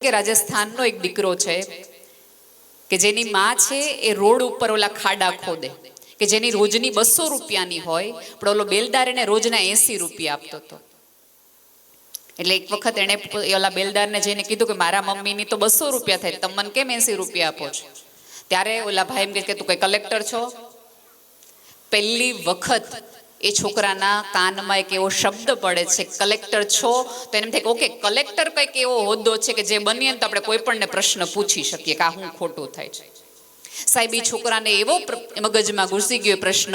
કે રાજસ્થાનનો એક દીકરો છે, કે જેની માં છે એ રોડ ઉપર ઓલા ખાડા ખોદે, કે જેની રોજની બસો રૂપિયાની હોય, પણ ઓલો બેલદાર એને રોજના એસી રૂપિયા આપતો હતો. એટલે એક વખત એણે પ- એ ઓલા બેલદારને જઈને કીધું કે મારા મમ્મીની તો બસો રૂપિયા થાય, તમે મને કેમ એસી રૂપિયા આપો છો? ત્યારે ઓલા ભાઈ એમ કે તું કઈ કલેક્ટર છો? પહેલી વખત એ છોકરાના કાનમાં એક એવો શબ્દ પડે છે, કલેક્ટર છો? તો એને થાય ઓકે, કલેક્ટર કંઈક એવો હોદ્દો છે કે જે બનીએ તો આપણે કોઈ પણને પ્રશ્ન પૂછી શકીએ કે આ હું ખોટું થાય છે. સાહેબ, એ છોકરાને એવો મગજમાં ઘૂસી ગયો પ્રશ્ન,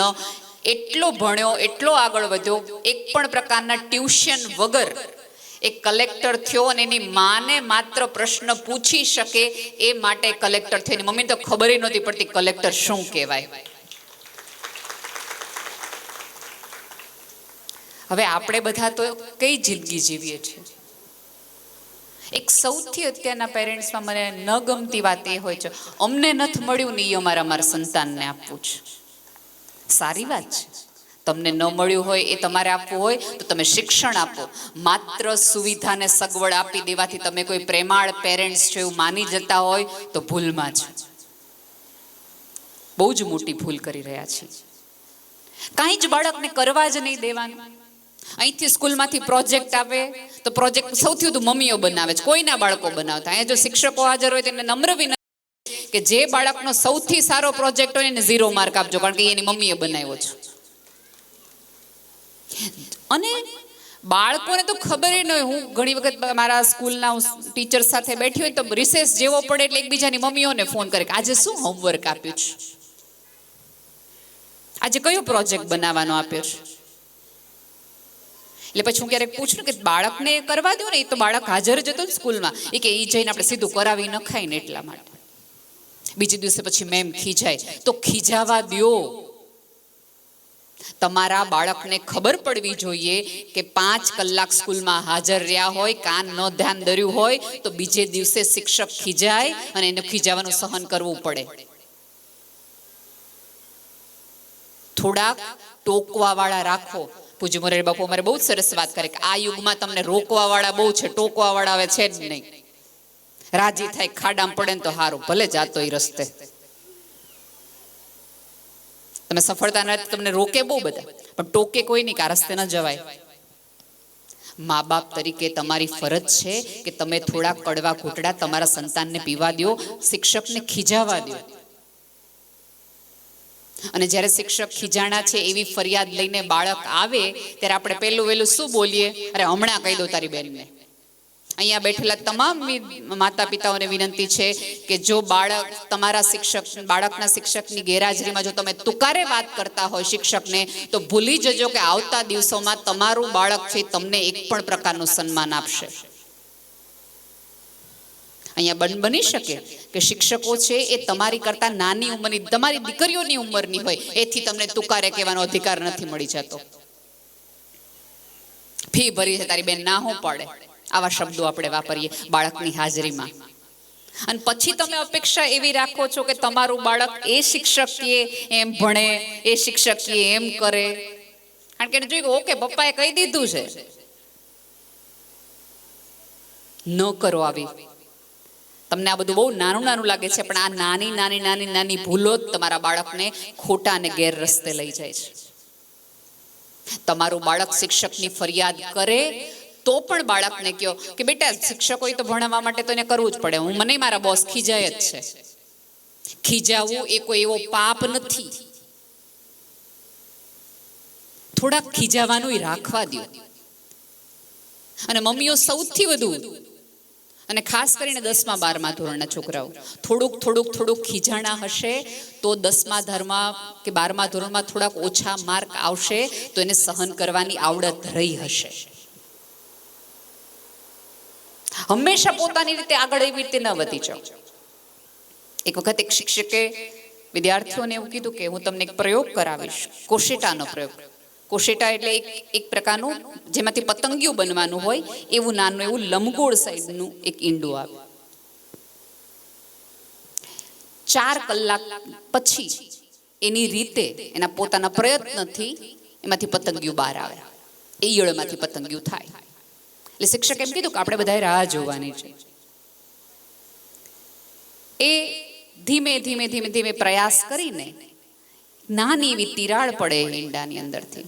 એટલો ભણ્યો, એટલો આગળ વધ્યો, એક પણ પ્રકારના ટ્યુશન વગર એક કલેક્ટર થયો અને એની માને માત્ર પ્રશ્ન પૂછી શકે એ માટે કલેક્ટર થયો. એની મમ્મીને તો ખબર નહોતી પડતી કલેક્ટર શું કહેવાય. હવે આપણે બધા તો કઈ જિંદગી જીવીએ છીએ? એક સૌથી અત્યારના પેરેન્ટ્સમાં મને ન ગમતી વાત એ હોય છે, અમને નથી મળ્યું ને એ અમારે અમારા સંતાનને આપવું છે. સારી વાત છે. તમને ન મળ્યું હોય એ તમારે આપવું હોય તો તમે શિક્ષણ આપો. માત્ર સુવિધાને સગવડ આપી દેવાથી તમે કોઈ પ્રેમાળ પેરેન્ટ્સ છે એવું માની જતા હોય તો ભૂલમાં છે બહુ જ મોટી ભૂલ કરી રહ્યા છીએ. કાંઈ જ બાળકને કરવા જ નહીં દેવાનું. અહીંથી સ્કૂલમાંથી પ્રોજેક્ટ આવે, તો પ્રોજેક્ટ સૌથી વધુ મમ્મીઓ બનાવે છે. કોઈના બાળકો બનાવતા. અહીંયા જો શિક્ષકો હાજર હોય તેને નમ્ર કે જે બાળકનો સૌથી સારો પ્રોજેક્ટ હોય એને ઝીરો માર્ક આપજો, કારણ કે એની મમ્મીએ બનાવ્યો છે. અને બાળકોને તો ખબર ન હોય. હું ઘણી વખત મારા સ્કૂલના ટીચર સાથે બેઠી હોય તો રિસેસ જેવો પડે એટલે એકબીજાની મમ્મીઓને ફોન કરે કે આજે શું હોમવર્ક આપ્યું છે? આજે કયો પ્રોજેક્ટ બનાવવાનો આપ્યો છે? એટલે પછી હું ક્યારેક પૂછું કે બાળકને કરવા દો ને એ તો બાળક હાજર જ હતો સ્કૂલમાં. એ કે એ જઈને આપણે સીધું કરાવી ન ખાય ને એટલા માટે. બીજે દિવસે પછી મેમ ખીજાય. તો ખીજાવા દ્યો. તમારા બાળકને ખબર પડવી જોઈએ કે પાંચ કલાક સ્કૂલમાં હાજર રહ્યા હોય, કાન ન ધ્યાન ધર્યું હોય, તો બીજે દિવસે શિક્ષક ખીજાય અને એને ખીજાવાનું સહન કરવું પડે. થોડાક ટોકવા વાળા રાખો. પૂજ્ય મોરારી બાપુ અમારે બહુ સરસ વાત કરે કે આ યુગમાં તમને રોકવા વાળા બહુ છે ટોકવા વાળા આવે છે જ નહીં. રાજી થાય, ખાડામાં પડે તો સારું ભલે જાતો એ રસ્તે. તમે સફળતા નથી, તમને રોકે બહુ બધા. પણ ટોકે કોઈ નહીં કે આ રસ્તે ન જવાય. મા બાપ તરીકે તમારી ફરજ છે કે તમે થોડા કડવા ઘૂંટડા તમારા સંતાનને પીવા દો, શિક્ષકને ખીજાવા દો. અને જ્યારે શિક્ષક ખીજાણા છે એવી ફરિયાદ લઈને બાળક આવે, ત્યારે આપણે પહેલું વહેલું શું બોલીએ? અરે, હમણાં કહી દો તારી બેનને. અહીંયા બેઠેલા તમામ માતા પિતાઓને વિનંતી છે કે જો બાળક તમારા શિક્ષક, બાળકના શિક્ષકની ગેરહાજરીમાં જો તમે તુકારે વાત કરતા હોય શિક્ષકને, તો ભૂલી જજો કે આવતા દિવસોમાં તમારું બાળક છે તમને એક પણ પ્રકારનું સન્માન આપશે. અહીંયા બન, બની શકે કે શિક્ષકો છે એ તમારી કરતા નાની ઉંમરની, તમારી દીકરીઓની ઉંમરની હોય, એથી તમને તુકારે કહેવાનો અધિકાર નથી મળી જતો. ફી ભરી છે, તારી બેન ના હું પડે. આવા શબ્દો આપણે વાપરીએ બાળકની હાજરીમાં. અને પછી તમે અપેક્ષા એવી રાખો છો કે તમારું બાળક એ શિક્ષકીય એમ ભણે, એ શિક્ષકીય એમ કરે. કારણ કે જોયું ઓકે, પપ્પાએ કહી દીધું છે. ન કરો આવી. તમને આ બધું બહુ નાનું નાનું લાગે છે, પણ આ નાની નાની નાની નાની ભૂલો જ તમારા બાળકને ખોટા અને ગેર રસ્તે લઈ જાય છે. તમારું બાળક શિક્ષકની ફરિયાદ કરે તો પણ બાળકને કહો કે બેટા શિક્ષકો તો ભણાવવા માટે તો એને કરવું જ પડે, હું મને મારા બોસ ખીજાય જ છે. ખીજાવું એ કોઈ એવો પાપ નથી. થોડાક ખીજાવાનું રાખવા દો અને મમ્મીઓ સૌથી વધુ અને ખાસ કરીને દસમા, બારમા ધોરણના છોકરાઓ. થોડુંક થોડુંક થોડુંક ખીજાણા હશે તો દસમા ધરમાં કે બારમા ધોરણમાં થોડાક ઓછા માર્ક આવશે તો એને સહન કરવાની આવડત રહી હશે. હંમેશા પોતાની રીતે આગળ એવી રીતે ન વધી જાઓ. એક વખત એક શિક્ષકે વિદ્યાર્થીઓને એવું કીધું કે હું તમને એક પ્રયોગ કરાવીશ. કોશેટાનો પ્રયોગ. કોશેટા એટલે એક એક પ્રકારનું, જેમાંથી પતંગિયું બનવાનું હોય, એવું નાનું એવું લંબગોળ સાઈડનું એક ઈંડું આવે. ચાર કલાક પછી એની રીતે એના પોતાના પ્રયત્નથી એમાંથી પતંગિયું બહાર આવે. એ ઈયળમાંથી પતંગિયું થાય. એટલે શિક્ષક એમ કીધું કે આપણે બધાએ રાહ જોવાની છે. એ ધીમે ધીમે ધીમે ધીમે પ્રયાસ કરીને નાની એવી તિરાડ પડે ઈંડાની અંદરથી.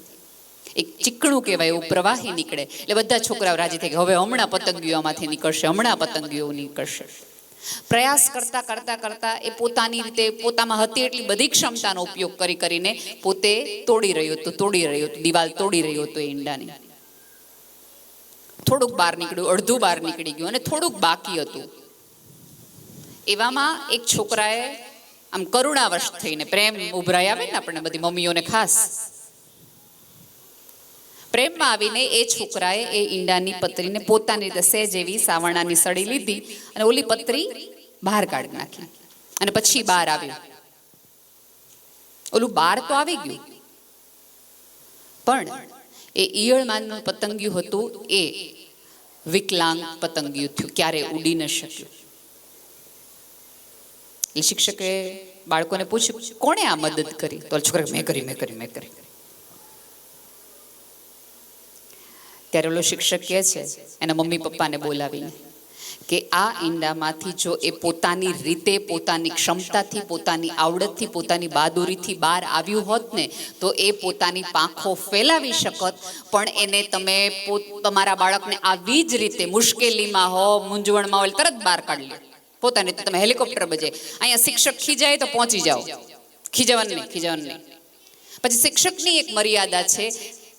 એક ચીકણું કહેવાય, એવું પ્રવાહી નીકળે. એટલે બધા છોકરાઓ રાજી થઈ ગયા. હવે હમણાં પતંગીઓમાંથી નીકળશે, હમણાં પતંગીઓ નીકળશે. પ્રયાસ કરતા કરતા કરતા એ પોતાની રીતે, પોતામાં હતી એટલી બધી ક્ષમતાનો ઉપયોગ કરી કરીને પોતે તોડી રહ્યો હતો, તોડી રહ્યો હતો, દિવાલ તોડી રહ્યો હતો એ ઈંડાની. થોડુંક બહાર નીકળ્યું, અડધું બહાર નીકળી ગયું અને થોડુંક બાકી હતું. એવામાં એક છોકરાએ આમ કરુણાવશ થઈને, પ્રેમ ઉભરાઈ આવે ને આપણને બધી મમ્મીઓને ખાસ પ્રેમમાં આવીને એ છોકરાએ એ ઈંડાની પતરીને પોતાની રીતે સહેજ એવી સાવરણાની સડી લીધી અને ઓલી પતરી બહાર કાઢી નાખી અને પછી બહાર આવ્યું. ઓલું બાર તો આવી ગયું. પણ એ ઈયળમાનનું પતંગિયું હતું એ વિકલાંગ પતંગિયું થયું. ક્યારે ઉડી ન શક્યું. એ શિક્ષકે બાળકોને પૂછ્યું, કોણે આ મદદ કરી? તો છોકરા મેં કરી મેં કરી મેં કરી. ત્યારે ઓલો શિક્ષક કહે છે, એના મમ્મી પપ્પાને બોલાવીને, કે આ ઈંડામાંથી જો એ પોતાની રીતે, પોતાની ક્ષમતાથી, પોતાની આવડતથી, પોતાની બહાદુરીથી બહાર આવ્યું હોત ને, તો એ પોતાની પાંખો ફેલાવી શકત, પણ એને તમે તમારા બાળકને આવી જ રીતે મુશ્કેલીમાં હો, મૂંઝવણમાં હોય, તરત બહાર કાઢી લો પોતાને તમે હેલિકોપ્ટર બજે, અહીંયા શિક્ષક ખીજાય તો પહોંચી જાઓ. ખીજવાનું નહીં ખીજવાનું નહીં. પછી શિક્ષકની એક મર્યાદા છે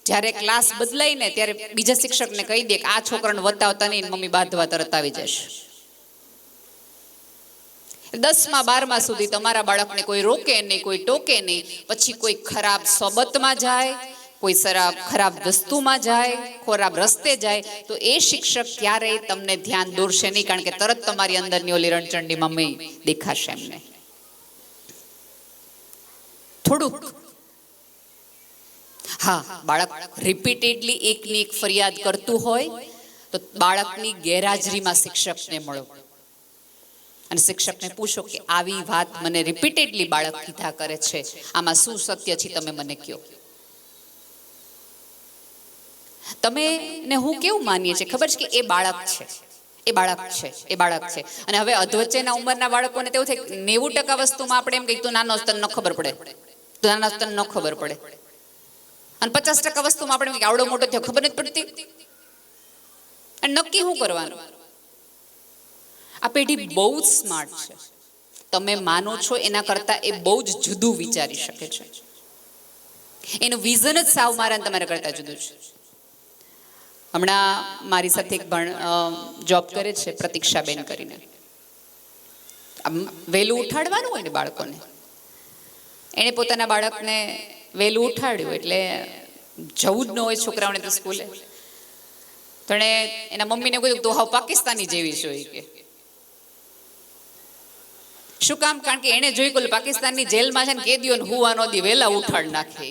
જ્યારે ક્લાસ બદલાય ને ત્યારે બીજા શિક્ષકને કહી દે કે આ છોકરાને વતાવતા નહીં મમ્મી બાંધવા તરત આવી જશે. દસમાં, બારમા સુધી તમારા બાળકને કોઈ રોકે નહીં, કોઈ ટોકે નહીં. પછી કોઈ ખરાબ સોબતમાં જાય, કોઈ ખરાબ ખરાબ વસ્તુમાં જાય, ખરાબ રસ્તે જાય, તો એ શિક્ષક ક્યારેય તમને ધ્યાન દોરશે નહીં, કારણ કે તરત તમારી અંદરની ઓલી રણચંડી મમ્મી દેખાશે એમને. થોડુંક હા, બાળક રિપીટેડલી એકની એક ફરિયાદ કરતું હોય, તો બાળકની ગેરહાજરીમાં શિક્ષકને મળો. અને શિક્ષકને પૂછો કે આવી વાત મને રિપીટેડલી બાળક કીધા કરે છે. આમાં શું સત્ય છે તમે મને કહો. તમે ને હું કેવું માનીએ છીએ? ખબર છે કે એ બાળક છે. એ બાળક છે, એ બાળક છે. અને હવે અધવચ્ચેના ઉંમરના બાળકોને તેવું થાય નેવું ટકા વસ્તુમાં આપણે એમ કહીએ તો નાનો તને ન ખબર પડે. તો નાના સ્તર ન ખબર પડે. અને પચાસ ટકા વસ્તુમાં આપણે આવડો મોટો થયો ખબર નથી પડતી. અને નક્કી શું કરવાનું? આ પેઢી બહુ જ સ્માર્ટ છે. તમે માનો છો એના કરતાં એ બહુ જ જુદું વિચારી શકે છે. એનું વિઝન જ સાવ મારા તમારા કરતાં જુદું છે. હમણાં મારી સાથે એક ભણ જોબ કરે છે પ્રતીક્ષાબેન કરીને. આમ વહેલું ઉઠાડવાનું હોય ને બાળકોને? એણે પોતાના બાળકને વહેલું ઉઠાડ્યું એટલે જવું જ ન હોય છોકરાઓને તો સ્કૂલે. તો એણે એના મમ્મીને કહ્યું, તો હાવ પાકિસ્તાની જેવી જોઈ કે. શું કામ? કારણ કે એણે જોઈ કે પાકિસ્તાનની જેલમાં છે ને કેદીઓને હુવા નો દી વહેલા ઉઠાડ નાખે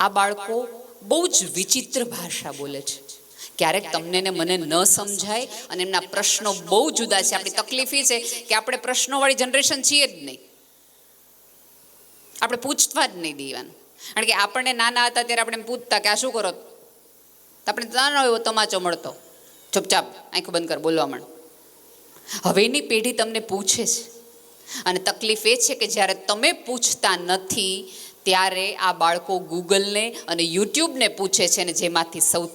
આ બાળકો બહુ જ વિચિત્ર ભાષા બોલે છે. ક્યારેક તમને ને મને ન સમજાય અને એમના પ્રશ્નો બહુ જુદા છે. આપણી તકલીફ છે કે આપણે પ્રશ્નોવાળી જનરેશન છીએ જ નહીં. આપણે પૂછવા જ નહીં દેવાનું. કારણ કે આપણને નાના હતા ત્યારે આપણે પૂછતા કે આ શું કરો આપણે નાનો એવો તમાચો મળતો. ચૂપચાપ આંખો બંધ કર, બોલવા માંડ. હવેની પેઢી તમને પૂછે છે. અને તકલીફ એ છે કે જ્યારે તમે પૂછતા નથી, ત્યારે આ બાળકો ગૂગલને અને યુટ્યુબને પૂછે છે અને જેમાંથી સૌથી